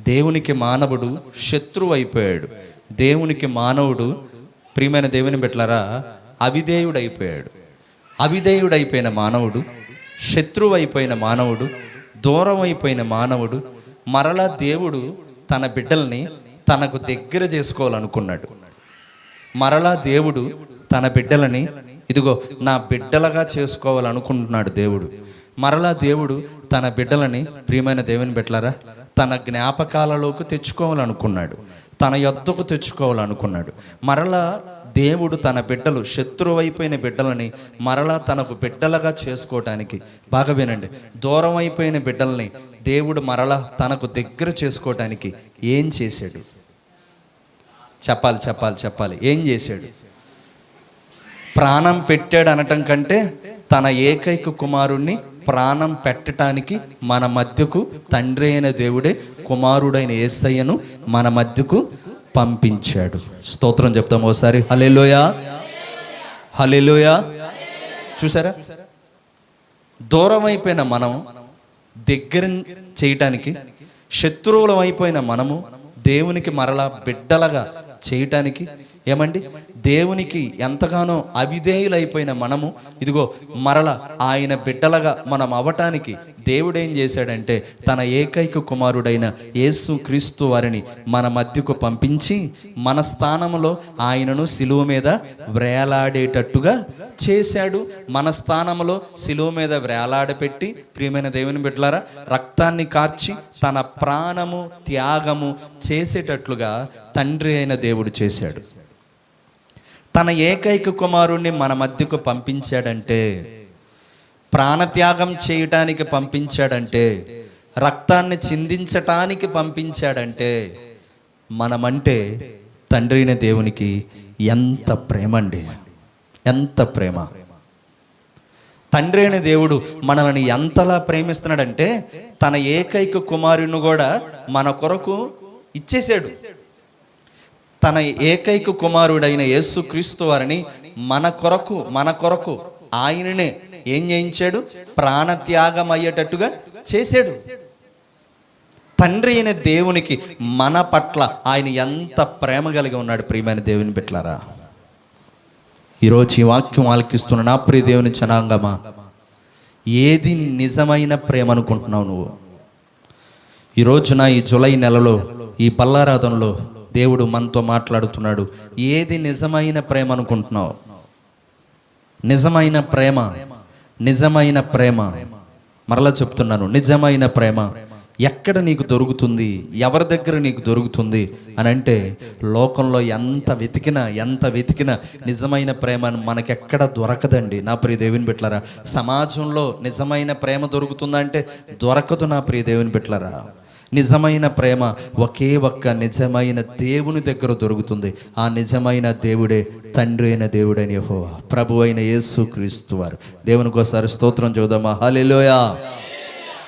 దేవునికి మానవుడు శత్రువు అయిపోయాడు దేవునికి మానవుడు ప్రియమైన దేవుని బిడ్డలారా అవిధేయుడైపోయాడు. అయిపోయాడు అవిధేయుడైపోయిన మానవుడు శత్రువు అయిపోయిన మానవుడు దూరం అయిపోయిన మానవుడు మరలా దేవుడు తన బిడ్డల్ని తనకు దగ్గర చేసుకోవాలనుకున్నాడు. మరలా దేవుడు తన బిడ్డలని ఇదిగో నా బిడ్డలుగా చేసుకోవాలనుకుంటున్నాడు దేవుడు. మరలా దేవుడు తన బిడ్డలని ప్రియమైన దేవుని బిడ్డలారా తన జ్ఞాపకాలలోకి తెచ్చుకోవాలనుకున్నాడు. తన యొద్దకు తెచ్చుకోవాలనుకున్నాడు. మరలా దేవుడు తన బిడ్డలు శత్రువైపోయిన బిడ్డలని మరలా తనకు బిడ్డలుగా చేసుకోవటానికి బాగా వినండి దూరం అయిపోయిన బిడ్డల్ని దేవుడు మరలా తనకు దగ్గర చేసుకోవటానికి ఏం చేశాడు? చెప్పాలి చెప్పాలి చెప్పాలి. ఏం చేశాడు? ప్రాణం పెట్టాడు అనటం కంటే తన ఏకైక కుమారుణ్ణి ప్రాణం పెట్టడానికి మన మధ్యకు తండ్రి అయిన దేవుడే కుమారుడైన ఏసయ్యను మన మధ్యకు పంపించాడు. స్తోత్రం చెప్తాం ఓసారి హలేలోయా హలేలోయా చూసారా? దూరం అయిపోయిన మనం దగ్గర చేయటానికి శత్రువులం అయిపోయిన మనము దేవునికి మరలా బిడ్డలగా చేయటానికి ఏమండి? దేవునికి ఎంతగానో అవిధేయులైపోయిన మనము ఇదిగో మరల ఆయన బిడ్డలుగా మనం అవ్వటానికి దేవుడు ఏం చేశాడంటే తన ఏకైక కుమారుడైన యేసు క్రీస్తు వారిని మన మధ్యకు పంపించి మన స్థానంలో ఆయనను సిలువ మీద వ్రేలాడేటట్టుగా చేశాడు. మన స్థానంలో సిలువ మీద వ్రేలాడపెట్టి ప్రియమైన దేవుని బిడ్డలారా రక్తాన్ని కార్చి తన ప్రాణము త్యాగము చేసేటట్లుగా తండ్రి అయిన దేవుడు చేశాడు. తన ఏకైక కుమారుణ్ణి మన మధ్యకు పంపించాడంటే ప్రాణత్యాగం చేయటానికి పంపించాడంటే రక్తాన్ని చిందించటానికి పంపించాడంటే మనమంటే తండ్రి అయిన దేవునికి ఎంత ప్రేమ అండి ఎంత ప్రేమ. తండ్రి అయిన దేవుడు మనల్ని ఎంతలా ప్రేమిస్తున్నాడంటే తన ఏకైక కుమారుని కూడా మన కొరకు ఇచ్చేసాడు. తన ఏకైక కుమారుడైన యేసుక్రీస్తు వారిని మన కొరకు మన కొరకు ఆయననే ఏం చేయించాడు? ప్రాణత్యాగం అయ్యేటట్టుగా చేశాడు. తండ్రి అయిన దేవునికి మన పట్ల ఆయన ఎంత ప్రేమ కలిగి ఉన్నాడు ప్రియమైన దేవుని పెట్టారా ఈరోజు ఈ వాక్యం ఆలకిస్తున్న నా ప్రియ దేవుని జనాంగమా ఏది నిజమైన ప్రేమ అనుకుంటున్నావు నువ్వు? ఈ రోజున ఈ జులై నెలలో ఈ పల్లారాధనలో దేవుడు మనతో మాట్లాడుతున్నాడు. ఏది నిజమైన ప్రేమ అనుకుంటున్నావు? నిజమైన ప్రేమ. నిజమైన ప్రేమ. మరలా చెప్తున్నాను నిజమైన ప్రేమ. ఎక్కడ నీకు దొరుకుతుంది? ఎవరి దగ్గర నీకు దొరుకుతుంది? అని అంటే లోకంలో ఎంత వెతికినా ఎంత వెతికినా నిజమైన ప్రేమ మనకెక్కడ దొరకదండి. నా ప్రియ దేవుని బిట్లరా సమాజంలో నిజమైన ప్రేమ దొరుకుతుందంటే దొరకదు నా ప్రియ దేవుని బిట్లరా నిజమైన ప్రేమ ఒకే ఒక్క నిజమైన దేవుని దగ్గర దొరుకుతుంది. ఆ నిజమైన దేవుడే తండ్రి అయిన దేవుడైన యెహోవా ప్రభు అయిన యేసు క్రీస్తు వారు. దేవునికి ఒకసారి స్తోత్రం చూద్దామా? హల్లెలూయా.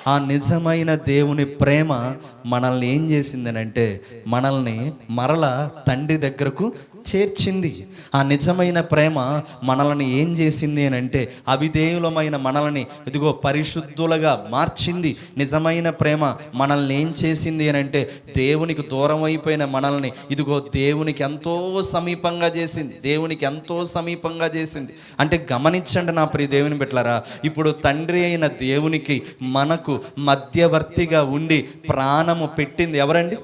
ఆ నిజమైన దేవుని ప్రేమ మనల్ని ఏం చేసిందనంటే మనల్ని మరల తండ్రి దగ్గరకు చేర్చింది. ఆ నిజమైన ప్రేమ మనల్ని ఏం చేసింది అని అంటే అవిధేయులమైన మనల్ని ఇదిగో పరిశుద్ధులుగా మార్చింది. నిజమైన ప్రేమ మనల్ని ఏం చేసింది అని అంటే దేవునికి దూరం అయిపోయిన మనల్ని ఇదిగో దేవునికి ఎంతో సమీపంగా చేసింది. దేవునికి ఎంతో సమీపంగా చేసింది. అంటే గమనించండి నా ప్రియ దేవుని బిడ్డలారా ఇప్పుడు తండ్రి అయిన దేవునికి మనకు మధ్యవర్తిగా ఉండి ప్రాణము పెట్టింది ఎవరండి?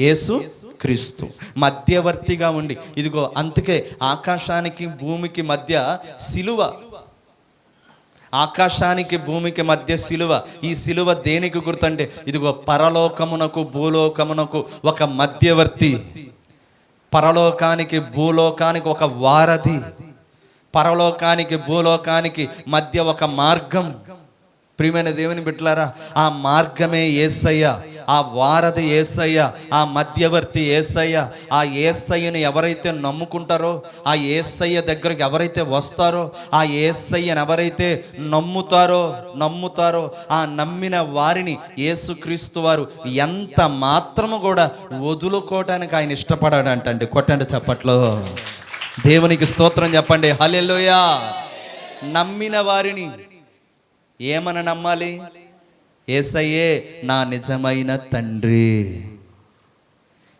యేసు. క్రీస్తు. మధ్యవర్తిగా ఉండి. ఇదిగో అందుకే ఆకాశానికి భూమికి మధ్య సిలువ. ఆకాశానికి భూమికి మధ్య సిలువ. ఈ సిలువ దేనికి గుర్తంటే ఇదిగో పరలోకమునకు భూలోకమునకు ఒక మధ్యవర్తి. పరలోకానికి భూలోకానికి ఒక వారధి. పరలోకానికి భూలోకానికి మధ్య ఒక మార్గం. ప్రియమైన దేవుని బిట్లారా ఆ మార్గమే ఏసయ్య. ఆ వారధి ఏసయ్య ఆ మధ్యవర్తి ఏసయ్య ఆ ఏసయ్యని ఎవరైతే నమ్ముకుంటారో ఆ ఏసయ్య దగ్గరికి ఎవరైతే వస్తారో ఆ ఏసయ్యని ఎవరైతే నమ్ముతారో నమ్ముతారో ఆ నమ్మిన వారిని యేసుక్రీస్తు వారు ఎంత మాత్రము కూడా వదులుకోవటానికి ఆయన ఇష్టపడాడంటండి. కొట్టండి చప్పట్లో. దేవునికి స్తోత్రం చెప్పండి. హలెల్లోయా. నమ్మిన వారిని ఏమని నమ్మాలి? ఏసయ్యే నా నిజమైన తండ్రి.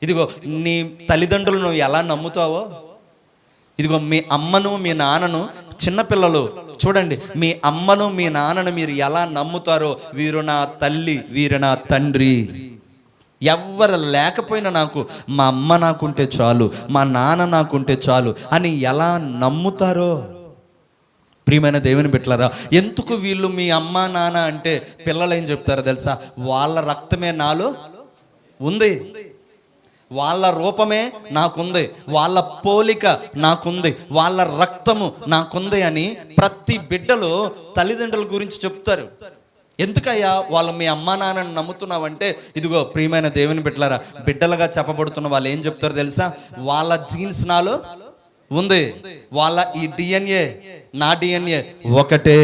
ఇదిగో నీ తల్లిదండ్రులు నువ్వు ఎలా నమ్ముతావో? ఇదిగో మీ అమ్మను మీ నాన్నను చిన్నపిల్లలు చూడండి మీ అమ్మను మీ నాన్నను మీరు ఎలా నమ్ముతారో వీరు నా తల్లి వీరు నా తండ్రి. ఎవ్వరు లేకపోయినా నాకు మా అమ్మ నాకుంటే చాలు మా నాన్న నాకుంటే చాలు అని ఎలా నమ్ముతారో? ప్రియమైన దేవుని బిడ్డలారా ఎందుకు వీళ్ళు మీ అమ్మ నాన్న అంటే పిల్లలు ఏం చెప్తారో తెలుసా? వాళ్ళ రక్తమే నాలో ఉంది. వాళ్ళ రూపమే నాకుంది. వాళ్ళ పోలిక నాకుంది. వాళ్ళ రక్తము నాకుంది అని ప్రతి బిడ్డలు తల్లిదండ్రుల గురించి చెప్తారు. ఎందుకయ్యా వాళ్ళు మీ అమ్మా నాన్నని నమ్ముతున్నావంటే? ఇదిగో ప్రియమైన దేవుని బిడ్డలారా బిడ్డలుగా చెప్పబడుతున్న వాళ్ళు ఏం చెప్తారు తెలుసా? వాళ్ళ జీన్స్ నాలో ఉంది. వాళ్ళ ఈ డిఎన్ఏ నా డిఎన్ఏ ఒకటే.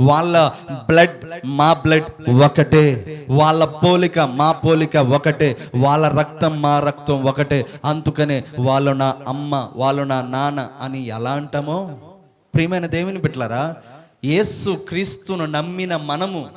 వాళ్ళ బ్లడ్ మా బ్లడ్ ఒకటే. వాళ్ళ పోలిక మా పోలిక ఒకటే. వాళ్ళ రక్తం మా రక్తం ఒకటే. అందుకనే వాళ్ళు నా అమ్మ వాళ్ళు నా నాన్న అని ఎలా అంటామో? ప్రియమైన దేవుని బిడ్డలారా యేసు క్రీస్తును నమ్మిన మనము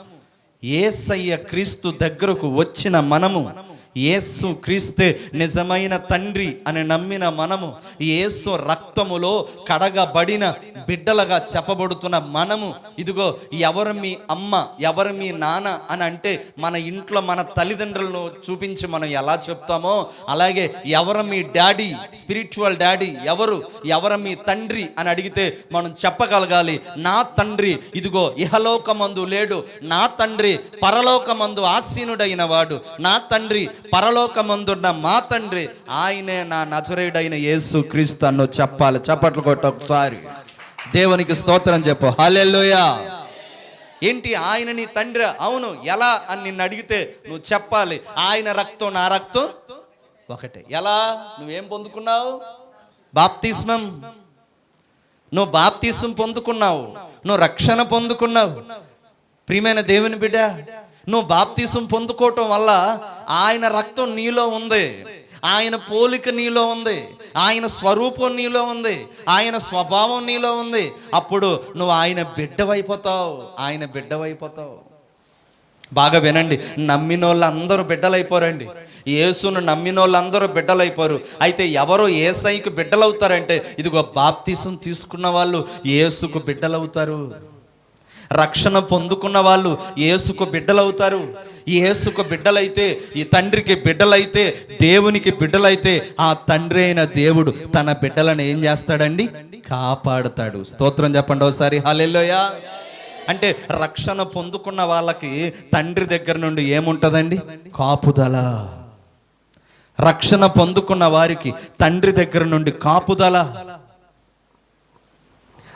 ఏసయ్య క్రీస్తు దగ్గరకు వచ్చిన మనము యేసు క్రీస్తే నిజమైన తండ్రి అని నమ్మిన మనము యేసు రక్తములో కడగబడిన బిడ్డలుగా చెప్పబడుతున్న మనము ఇదిగో ఎవరు మీ అమ్మ ఎవరు మీ నాన్న అని అంటే మన ఇంట్లో మన తల్లిదండ్రులను చూపించి మనం ఎలా చెప్తామో అలాగే ఎవరు మీ డాడీ స్పిరిచువల్ డాడీ ఎవరు ఎవరు మీ తండ్రి అని అడిగితే మనం చెప్పగలగాలి నా తండ్రి ఇదిగో ఇహలోకమందు లేడు నా తండ్రి పరలోకమందు ఆసీనుడైన వాడు నా తండ్రి పరలోకమందున్న మా తండ్రి. ఆయనే నా నజరేయుడైన యేసు క్రీస్తు అన్ను చెప్పాలి. చప్పట్లు కొట్ట ఒకసారి. దేవునికి స్తోత్రం చెప్పు. హల్లెలూయా. ఏంటి ఆయన నీ తండ్రి? అవును. ఎలా అని నిన్ను అడిగితే నువ్వు చెప్పాలి. ఆయన రక్తం నా రక్తం ఒకటే. ఎలా? నువ్వేం పొందుకున్నావు? బాప్తిస్మం. నువ్వు బాప్తిస్మం పొందుకున్నావు. నువ్వు రక్షణ పొందుకున్నావు. ప్రియమైన దేవుని బిడ్డ నువ్వు బాప్తీసం పొందుకోవటం వల్ల ఆయన రక్తం నీలో ఉంది. ఆయన పోలిక నీలో ఉంది. ఆయన స్వరూపం నీలో ఉంది. ఆయన స్వభావం నీలో ఉంది. అప్పుడు నువ్వు ఆయన బిడ్డవైపోతావు. ఆయన బిడ్డవైపోతావు. బాగా వినండి. నమ్మిన వాళ్ళందరూ బిడ్డలైపోరండి. యేసును నమ్మిన వాళ్ళందరూ బిడ్డలైపోరు. అయితే ఎవరు ఏసైకి బిడ్డలవుతారంటే ఇదిగో బాప్తీసం తీసుకున్న వాళ్ళు ఏసుకు బిడ్డలవుతారు. రక్షణ పొందుకున్న వాళ్ళు ఏసుకు బిడ్డలవుతారు. యేసుకు బిడ్డలైతే ఈ తండ్రికి బిడ్డలైతే దేవునికి బిడ్డలైతే ఆ తండ్రి అయిన దేవుడు తన బిడ్డలను ఏం చేస్తాడండి? కాపాడుతాడు. స్తోత్రం చెప్పండి ఒకసారి. హల్లెలూయా. అంటే రక్షణ పొందుకున్న వాళ్ళకి తండ్రి దగ్గర నుండి ఏముంటుందండి? కాపుదల. రక్షణ పొందుకున్న వారికి తండ్రి దగ్గర నుండి కాపుదల.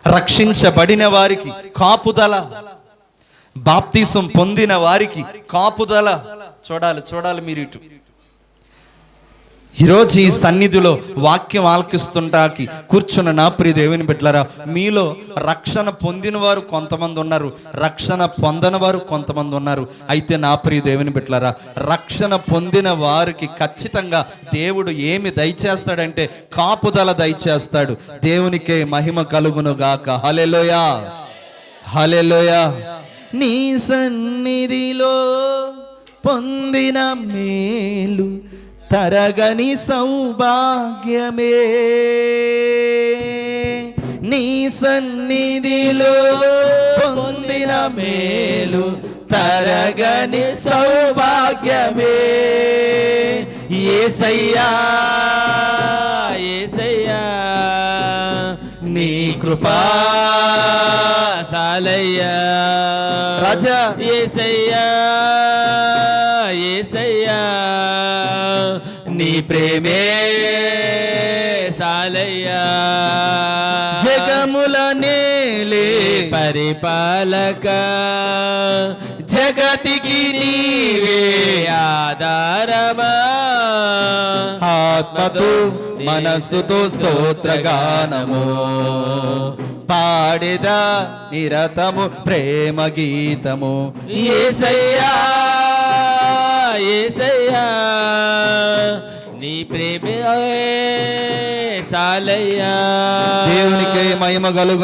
రక్షించబడిన వారికి కాపుదల. బాప్తీసం పొందిన వారికి కాపుదల. చూడాలి చూడాలి మీరు ఇటు. ఈరోజు ఈ సన్నిధిలో వాక్యం ఆలకిస్తుంటాకి కూర్చున్న నా ప్రియ దేవుని బిడ్డలారా మీలో రక్షణ పొందిన వారు కొంతమంది ఉన్నారు రక్షణ పొందని వారు కొంతమంది ఉన్నారు. అయితే నా ప్రియ దేవుని బిడ్డలారా రక్షణ పొందిన వారికి ఖచ్చితంగా దేవుడు ఏమి దయచేస్తాడంటే కాపుదల దయచేస్తాడు. దేవునికే మహిమ కలుగును గాక హలెలోయా హలెలోయా నీ సన్నిధిలో పొందిన మేలు తరగని సౌభాగ్యమే. నీ సన్నిధిలో పొందిన మేలు తరగని సౌభాగ్యమే. ఏసయ్యా ఏసయ్యా నీ కృపా సాలయ్యా రాజా. ఏసయ్యా ఏసయ్యా. నీ ప్రేమే సాలయ్యా. జగముల నేలే పరిపాలక జగతికి నీవే ఆధారమా. ఆత్మతో మనస్సుతో స్తోత్రగానము. పాడేదా నిరతము ప్రేమ గీతము ఏసయ్యా. ఏసయ్యా నీ ప్రేమే సాలయ్యా. దేవునికే మహిమ కలుగును.